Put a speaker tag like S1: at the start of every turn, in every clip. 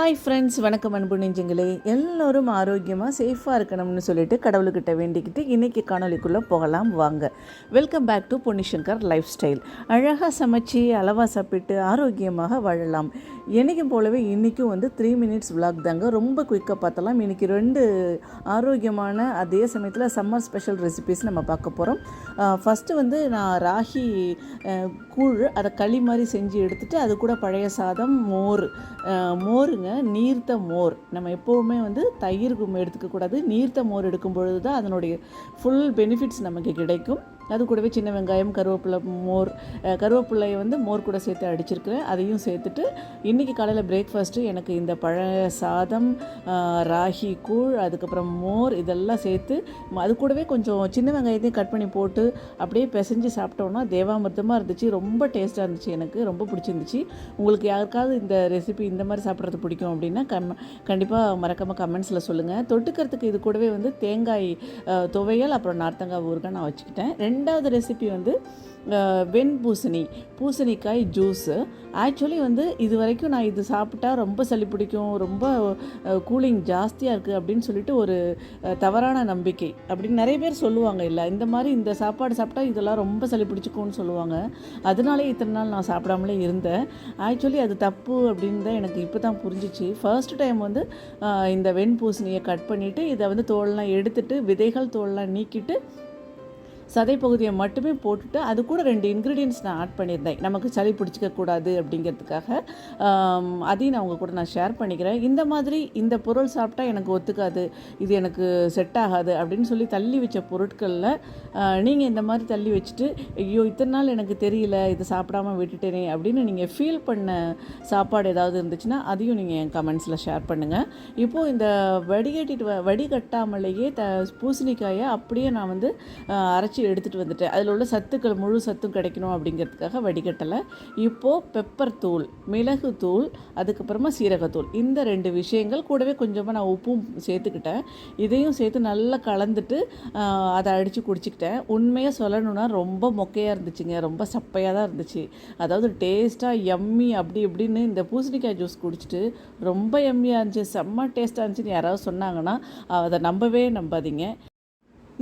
S1: Hi friends வணக்கம் அன்பு நெஞ்சங்களே. எல்லோரும் ஆரோக்கியமாக சேஃபாக இருக்கணும்னு சொல்லிட்டு கடவுள்கிட்ட வேண்டிக்கிட்டு இன்றைக்கி காணொலிக்குள்ளே போகலாம் வாங்க. Welcome back to Ponnishankar life style அழகாக சமைச்சு அளவாக சாப்பிட்டு ஆரோக்கியமாக வாழலாம். என்றைக்கும் போலவே இன்றைக்கும் வந்து த்ரீ மினிட்ஸ் விளாக் தாங்க. ரொம்ப குயிக்காக பார்த்தலாம். இன்றைக்கி ரெண்டு ஆரோக்கியமான அதே சமயத்தில் சம்மர் ஸ்பெஷல் ரெசிபிஸ் நம்ம பார்க்க போகிறோம் ஃபஸ்ட்டு வந்து நான் ராகி கூழ் அதை களி மாதிரி செஞ்சு எடுத்துட்டு அது கூட பழைய சாதம் மோர். மோருங்க. நீர்த்த மோர். நம்ம எப்போவுமே வந்து தயிர் எடுத்துக்கக்கூடாது நீர்த்த மோர் எடுக்கும் பொழுது தான் அதனுடைய ஃபுல் பெனிஃபிட்ஸ் நமக்கு கிடைக்கும். அது கூடவே சின்ன வெங்காயம் கருவேப்பிலை மோர் கருவேப்பிலையை வந்து மோர் கூட சேர்த்து அடிச்சிருக்கிறேன். அதையும் சேர்த்துட்டு இன்றைக்கி காலையில் பிரேக்ஃபாஸ்ட்டு எனக்கு இந்த பழைய சாதம் ராகி கூழ் அதுக்கப்புறம் மோர் இதெல்லாம் சேர்த்து அது கூடவே கொஞ்சம் சின்ன வெங்காயத்தையும் கட் பண்ணி போட்டு அப்படியே பிசைஞ்சு சாப்பிட்டோன்னா தேவாமிர்தமாக இருந்துச்சு. ரொம்ப டேஸ்ட்டாக இருந்துச்சு எனக்கு. ரொம்ப பிடிச்சிருந்துச்சு. உங்களுக்கு யாருக்காவது இந்த ரெசிபி இந்த மாதிரி சாப்பிட்றது பிடிக்கும் அப்படின்னா கம் கண்டிப்பாக மறக்காமல் கமெண்ட்ஸில் சொல்லுங்கள் தொட்டுக்கிறதுக்கு இது கூடவே வந்து தேங்காய் துவையல் அப்புறம் நார்த்தங்காய் ஊறுகாய் நான் வச்சுக்கிட்டேன். ரெண்டு ரெண்டாவது ரெசிபி வந்து வெண் பூசணி பூசணிக்காய் ஜூஸு ஆக்சுவலி வந்து இது வரைக்கும் நான் இது சாப்பிட்டா ரொம்ப சளி பிடிக்கும் ரொம்ப கூலிங் ஜாஸ்தியாக இருக்குது அப்படின்னு சொல்லிட்டு ஒரு தவறான நம்பிக்கை அப்படின்னு நிறைய பேர் சொல்லுவாங்க இல்லை. இந்த மாதிரி இந்த சாப்பாடு சாப்பிட்டா இதெல்லாம் ரொம்ப சளி பிடிச்சிக்கும்னு சொல்லுவாங்க. அதனாலே இத்தனை நாள் நான் சாப்பிடாமலே இருந்தேன். ஆக்சுவலி அது தப்பு அப்படின்னு தான் எனக்கு இப்போ தான் புரிஞ்சிச்சு. ஃபர்ஸ்ட் டைம் வந்து இந்த இந்த வெண்பூசணியை கட் பண்ணிவிட்டு இதை வந்து தோல்லாம் எடுத்துட்டு விதைகள் தோல்லாம் நீக்கிட்டு சதை பகுதியை மட்டுமே போட்டுட்டு அது கூட ரெண்டு இன்க்ரீடியன்ஸ் நான் ஆட் பண்ணியிருந்தேன். நமக்கு சளி பிடிச்சிக்க கூடாது அப்படிங்கிறதுக்காக. அதையும் நான் உங்கள் கூட நான் ஷேர் பண்ணிக்கிறேன். இந்த மாதிரி இந்த பொருள் சாப்பிட்டா எனக்கு ஒத்துக்காது இது எனக்கு செட் ஆகாது அப்படின்னு சொல்லி தள்ளி வச்ச பொருட்களில் நீங்கள் இந்த மாதிரி தள்ளி வச்சுட்டு ஐயோ இத்தனை நாள் எனக்கு தெரியல இதை சாப்பிடாம விட்டுட்டேனே அப்படின்னு நீங்கள் ஃபீல் பண்ண சாப்பாடு ஏதாவது இருந்துச்சுன்னா அதையும் நீங்கள் என் கமெண்ட்ஸில் ஷேர் பண்ணுங்கள் இப்போது இந்த வடிகட்டிட்டு வ- வடிகட்டாமலேயே த பூசணிக்காயை அப்படியே நான் வந்து அரைச்சி அரைச்சி எடுத்துகிட்டு வந்துட்டேன். அதில் உள்ள சத்துக்கள் முழு சத்தும் கிடைக்கணும் அப்படிங்கிறதுக்காக வடிகட்டலை. இப்போது பெப்பர் தூள் மிளகு தூள் அதுக்கப்புறமா சீரகத்தூள். இந்த ரெண்டு விஷயங்கள் கூடவே கொஞ்சமாக நான் உப்பும் சேர்த்துக்கிட்டேன். இதையும் சேர்த்து நல்லா கலந்துட்டு அதை அடித்து குடிச்சிக்கிட்டேன். உண்மையாக சொல்லணும்னா ரொம்ப மொக்கையாக இருந்துச்சுங்க. ரொம்ப சப்பையாக தான் இருந்துச்சு. அதாவது டேஸ்ட்டாக எம்மி அப்படி இப்படின்னு இந்த பூசணிக்காய் ஜூஸ் குடிச்சிட்டு ரொம்ப எம்மியாக இருந்துச்சு. செம்ம டேஸ்ட்டாக இருந்துச்சுன்னு யாராவது சொன்னாங்கன்னா அதை நம்பவே நம்பாதீங்க.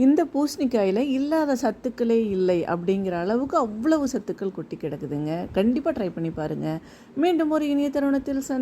S1: இந்த பூசணிக்காயில் இல்லாத சத்துக்களே இல்லை அப்படிங்கிற அளவுக்கு அவ்வளவு சத்துக்கள் கொட்டி கிடக்குதுங்க. கண்டிப்பாக ட்ரை பண்ணி பாருங்கள் மீண்டும் ஒரு இனிய தருணத்தில் சந்தி